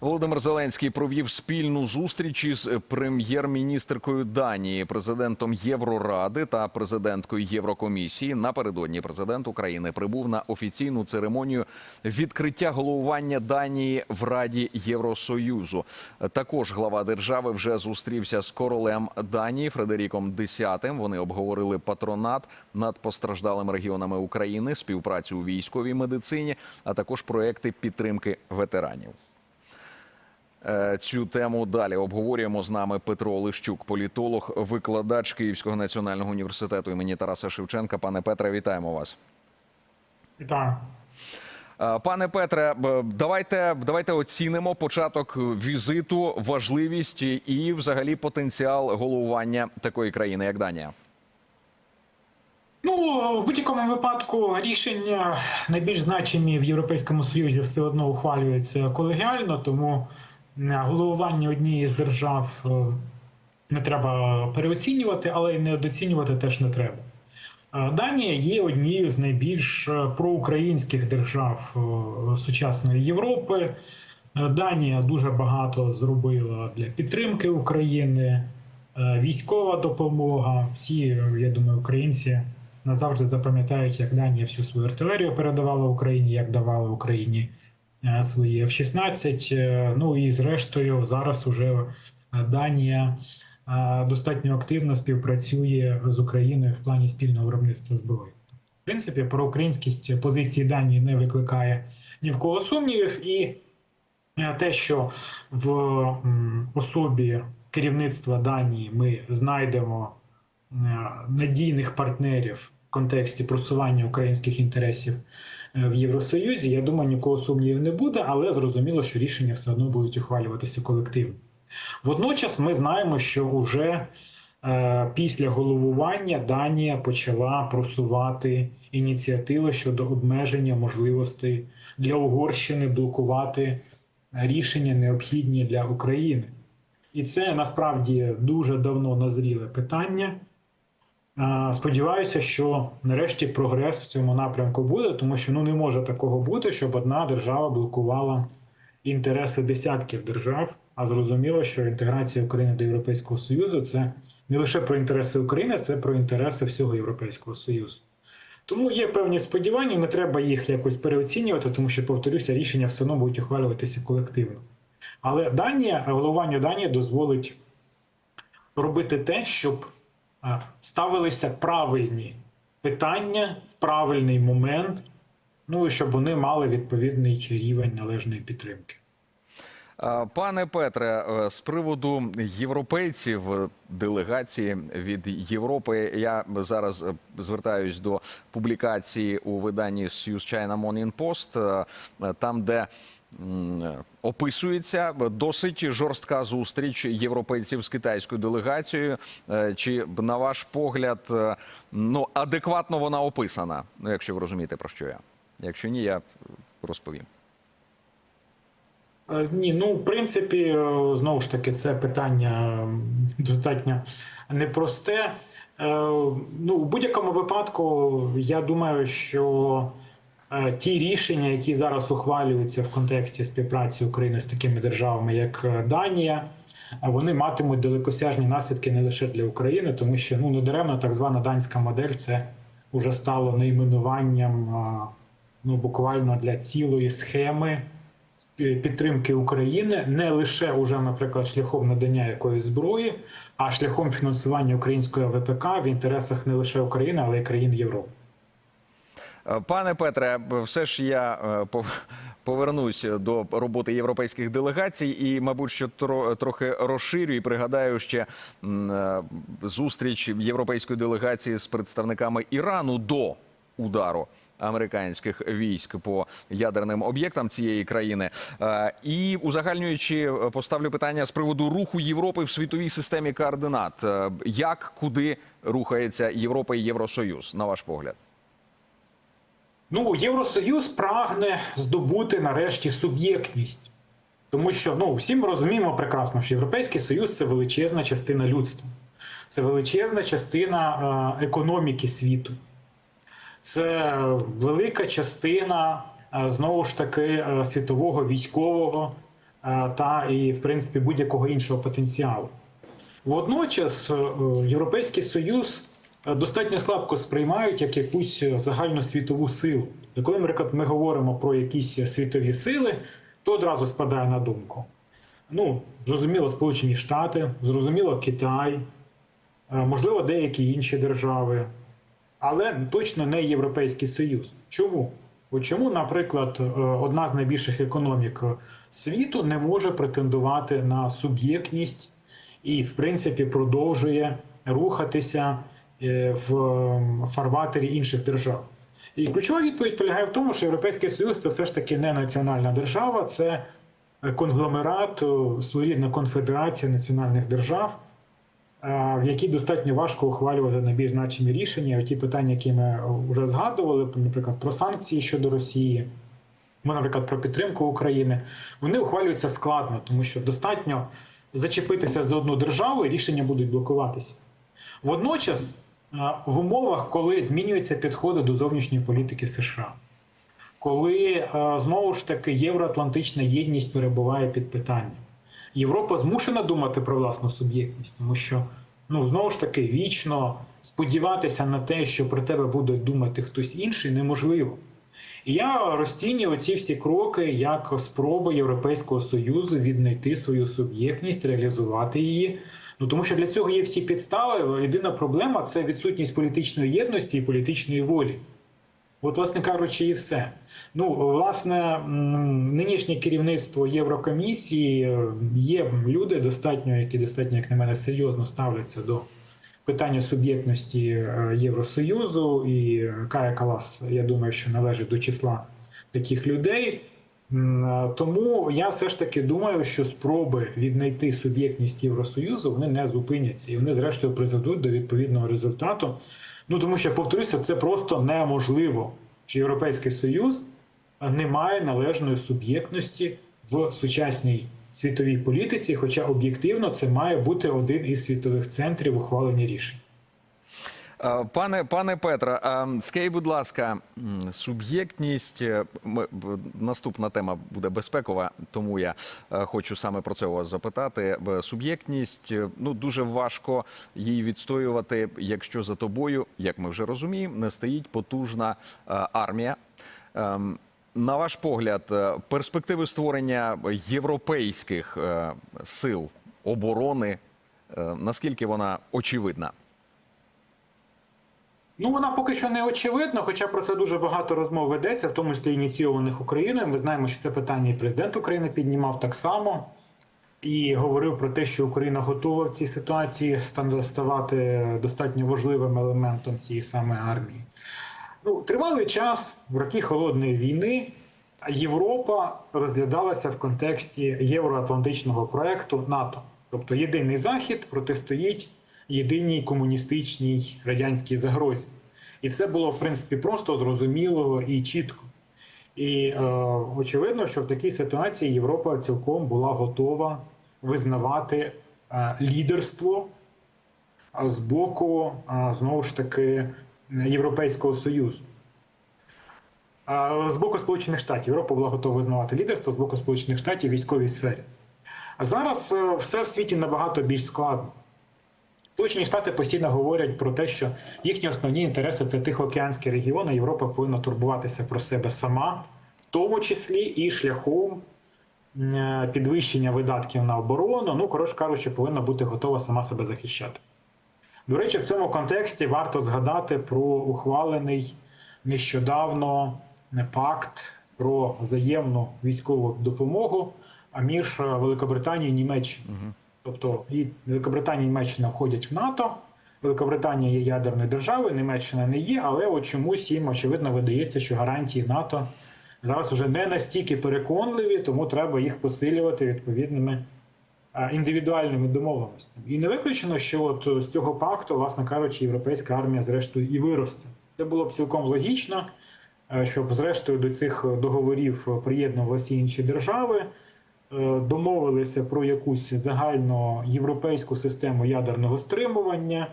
Володимир Зеленський провів спільну зустріч із прем'єр-міністркою Данії, президентом Євроради та президенткою Єврокомісії. Напередодні президент України прибув на офіційну церемонію відкриття головування Данії в Раді Євросоюзу. Також глава держави вже зустрівся з королем Данії Фредеріком X. Вони обговорили патронат над постраждалими регіонами України, співпрацю у військовій медицині, а також проекти підтримки ветеранів. Е, Цю тему далі обговорюємо з нами Петро Олещук, політолог, викладач Київського національного університету імені Тараса Шевченка. Пане Петре, вітаємо вас. Вітаю. Е, Пане Петре, давайте, давайте оцінимо початок візиту, важливість і, взагалі, потенціал головування такої країни, як Данія. Ну, в будь-якому випадку рішення найбільш значимі в Європейському Союзі все одно ухвалюються колегіально, тому головування однієї з держав е, не треба переоцінювати, але й недооцінювати теж не треба. Е, Данія є однією з найбільш е, проукраїнських держав е, сучасної Європи. Е, Данія дуже багато зробила для підтримки України, е, військова допомога. Всі, е, я думаю, українці назавжди запам'ятають, як Данія всю свою артилерію передавала Україні, як давала Україні е, свої F-16. Е, Ну і зрештою, зараз уже е, Данія е, достатньо активно співпрацює з Україною в плані спільного виробництва зброї. В принципі, проукраїнськість позиції Данії не викликає ні в кого сумнівів, і е, те, що в особі керівництва Данії ми знайдемо е, надійних партнерів в контексті просування українських інтересів е, в Євросоюзі, я думаю, нікого сумнівів не буде, але зрозуміло, що рішення все одно будуть ухвалюватися колективно. Водночас ми знаємо, що уже е, після головування Данія почала просувати ініціативи щодо обмеження можливостей для Угорщини блокувати рішення необхідні для України. І це насправді дуже давно назріле питання. Сподіваюся, що нарешті прогрес в цьому напрямку буде, тому що ну не може такого бути, щоб одна держава блокувала інтереси десятків держав. А зрозуміло, що інтеграція України до Європейського Союзу це не лише про інтереси України, це про інтереси всього Європейського Союзу. Тому є певні сподівання, не треба їх якось переоцінювати, тому що, повторюся, рішення все одно будуть ухвалюватися колективно. Але Данія, головування Данії дозволить робити те, щоб ставилися правильні питання в правильний момент, ну і щоб вони мали відповідний рівень належної підтримки. Пане Петре, е, з приводу європейців е, делегації від Європи, я зараз е, звертаюсь до публікації у виданні News China Morning Post, там, де описується досить жорстка зустріч європейців з китайською делегацією. Е, Чи на ваш погляд, е, ну адекватно вона описана? Ну, якщо ви розумієте про що я? Якщо ні, я розповім. Е, Ні, ну в принципі, е, знову ж таки, це питання достатньо непросте. Е, Ну, у будь-якому випадку, я думаю, що е, ті рішення, які зараз ухвалюються в контексті співпраці України з такими державами, як е, Данія, е, вони матимуть далекосяжні наслідки не лише для України, тому що ну недаремно так звана данська модель це вже стало найменуванням е, ну буквально для цілої схеми підтримки України не лише уже, наприклад, шляхом надання якоїсь зброї, а шляхом фінансування української ВПК в інтересах не лише України, але й країн Європи. Е, Пане Петре, все ж я е, повернусь до роботи європейських делегацій і, мабуть, що тро- трохи розширю і пригадаю ще е, зустріч європейської делегації з представниками Ірану до удару. Американських військ по ядерним об'єктам цієї країни, і узагальнюючи, поставлю питання з приводу руху Європи в світовій системі координат. Як куди рухається Європа і Євросоюз, на ваш погляд? Ну, Євросоюз прагне здобути нарешті суб'єктність, тому що ну всі ми розуміємо прекрасно, що Європейський Союз це величезна частина людства, це величезна частина е, економіки світу. Це велика частина е, знову ж таки е, світового військового та і, в принципі, будь-якого іншого потенціалу. Водночас Європейський Союз достатньо слабко сприймають як якусь е, загальну світову силу. І коли, наприклад, ми говоримо про якісь світові сили, то одразу спадає на думку. Ну, зрозуміло, Сполучені Штати, зрозуміло, Китай, е, можливо, деякі інші держави, але точно не Європейський Союз. Чому? От чому, наприклад, е, одна з найбільших економік світу не може претендувати на суб'єктність і, в принципі, продовжує рухатися е, в ем, фарватері інших держав? І ключова відповідь полягає в тому, що Європейський Союз це все ж таки не національна держава, це конгломерат, е, своєрідна конфедерація національних держав, е, в якій достатньо важко ухвалювати найбільш значимі рішення. Ті питання, які ми вже згадували, наприклад, про санкції щодо Росії, наприклад, про підтримку України, вони ухвалюються складно, тому що достатньо зачепитися за одну державу і рішення будуть блокуватися. Водночас, е, в умовах, коли змінюються підходи до зовнішньої політики США, коли знову ж таки євроатлантична єдність перебуває під питанням, Європа змушена думати про власну суб'єктність, тому що ну знову ж таки вічно сподіватися на те, що про тебе буде думати хтось інший, неможливо. І я розцінюю ці всі кроки як спроби Європейського Союзу віднайти свою суб'єктність, реалізувати її. Ну тому що для цього є всі підстави. Єдина проблема це відсутність політичної єдності і політичної волі. От, власне кажучи, і все. Ну, власне, нинішнє керівництво Єврокомісії е, є люди достатньо, які достатньо, як на мене, серйозно ставляться до питання суб'єктності е, Євросоюзу. І Кая Калас, я думаю, що належить до числа таких людей. Тому я все ж таки думаю, що спроби віднайти суб'єктність Євросоюзу вони не зупиняться і вони, зрештою, призведуть до відповідного результату. Ну тому що повторюся, це просто неможливо. Що Європейський Союз не має належної суб'єктності в сучасній світовій політиці, хоча об'єктивно це має бути один із світових центрів ухвалення рішень. Е, Пане пане Петре, е, скажіть, будь ласка, суб'єктність. е, Наступна тема буде безпекова, тому я хочу саме про це у вас запитати. Суб'єктність ну дуже важко її відстоювати, якщо за тобою, як ми вже розуміємо, не стоїть потужна армія. Ем, На ваш погляд, перспективи створення європейських сил оборони, наскільки вона очевидна? Ну, вона поки що не очевидна, хоча про це дуже багато розмов ведеться, в тому числі ініційованих Україною. Ми знаємо, що це питання і президент України піднімав так само і говорив про те, що Україна готова в цій ситуації ставати достатньо важливим елементом цієї саме армії. Ну, тривалий час, в роки холодної війни, Європа розглядалася в контексті євроатлантичного проекту НАТО. Тобто єдиний захід протистоїть єдиній комуністичній радянській загрозі. І все було, в принципі, просто зрозуміло і чітко. І е, очевидно, що в такій ситуації Європа цілком була готова визнавати е, лідерство з боку, а, знову ж таки, Європейського Союзу. З боку Сполучених Штатів Європа була готова визнавати лідерство з боку Сполучених Штатів в військовій сфері. А зараз е, все в світі набагато більш складно. Сполучені Штати постійно говорять про те, що їхні основні інтереси це Тихоокеанський регіон, а Європа повинна турбуватися про себе сама, в тому числі і шляхом е, підвищення видатків на оборону. Ну, коротше кажучи, повинна бути готова сама себе захищати. До речі, в цьому контексті варто згадати про ухвалений нещодавно пакт про взаємну військову допомогу між Великобританією і Німеччиною. Тобто і Великобританія і Німеччина входять в НАТО. Великобританія є ядерною державою, Німеччина не є, але от чомусь їм очевидно видається, що гарантії НАТО зараз вже не настільки переконливі, тому треба їх посилювати відповідними індивідуальними домовленостями. І не виключено, що от з цього пакту, власне кажучи, європейська армія зрештою і виросте. Це було б цілком логічно, е, щоб зрештою до цих договорів приєднувалися інші держави. Е, Домовилися про якусь загальну європейську систему ядерного стримування.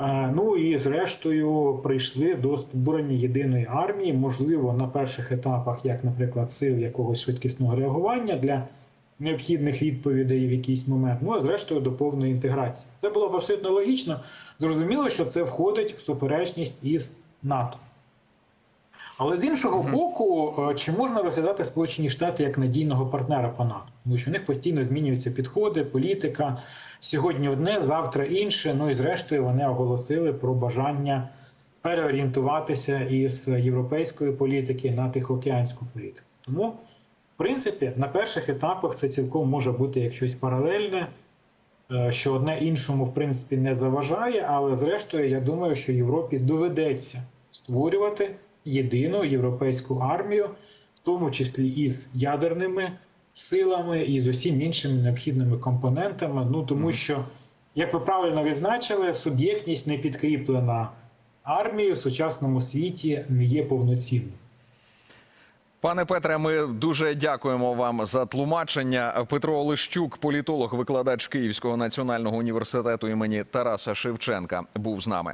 Е, Ну і зрештою прийшли до створення єдиної армії, можливо, на перших етапах, як, наприклад, сил якогось швидкісного реагування для необхідних відповідей в якийсь момент. Ну а зрештою до повної інтеграції. Це було б абсолютно логічно. Зрозуміло, що це входить в суперечність із НАТО. Але з іншого боку, е, чи можна розглядати Сполучені Штати як надійного партнера по НАТО? Тому що у них постійно змінюються підходи, політика. Сьогодні одне, завтра інше. Ну і зрештою вони оголосили про бажання переорієнтуватися із європейської політики на тихоокеанську політику. Тому, в принципі, на перших етапах це цілком може бути як щось паралельне, е, що одне іншому в принципі не заважає, але зрештою, я думаю, що Європі доведеться створювати єдину європейську армію, в тому числі із ядерними силами і з усім іншими необхідними компонентами. Ну тому що, як ви правильно відзначили, суб'єктність не підкріплена армією в сучасному світі не є повноцінною. Пане Петре, ми дуже дякуємо вам за тлумачення. Петро Олещук, політолог, викладач Київського національного університету імені Тараса Шевченка, був з нами.